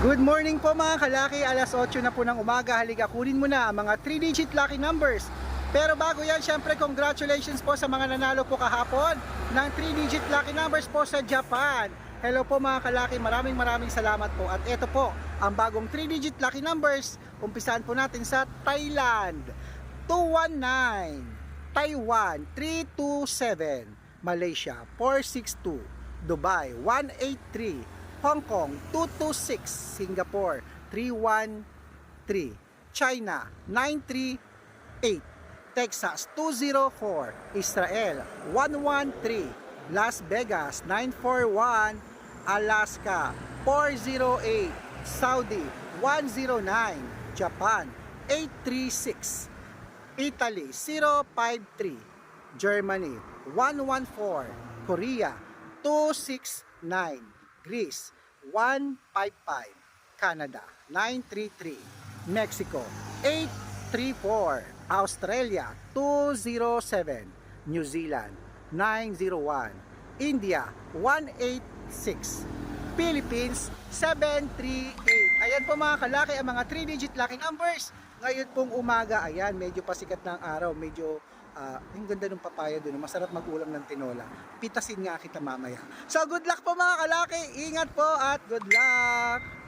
Good morning po mga kalaki, alas 8 na po ng umaga. Halika, kunin mo na ang mga 3-digit lucky numbers. Pero bago yan, syempre congratulations po sa mga nanalo po kahapon ng 3-digit lucky numbers po sa Japan. Hello po mga kalaki, maraming maraming salamat po. At ito po, ang bagong 3-digit lucky numbers. Umpisahan po natin sa Thailand. 219, Taiwan 327, Malaysia 462, Dubai 183, Hong Kong 226, Singapore 313, China 938, Texas 204, Israel 113, Las Vegas 941, Alaska 408, Saudi 109, Japan 836, Italy 053, Germany 114, Korea 269, Greece 155, Canada 933, Mexico 834, Australia 207, New Zealand 901, India 186, Philippines 738. Ayan po mga kalaki ang mga 3-digit lucky numbers. Ngayon pong umaga, ayan, medyo pasikat ng araw, medyo ah, ang ganda ng papaya doon, masarap mag-ulam ng tinola. Pitasin nga kita mamaya. So good luck po mga kalaki, ingat po at good luck!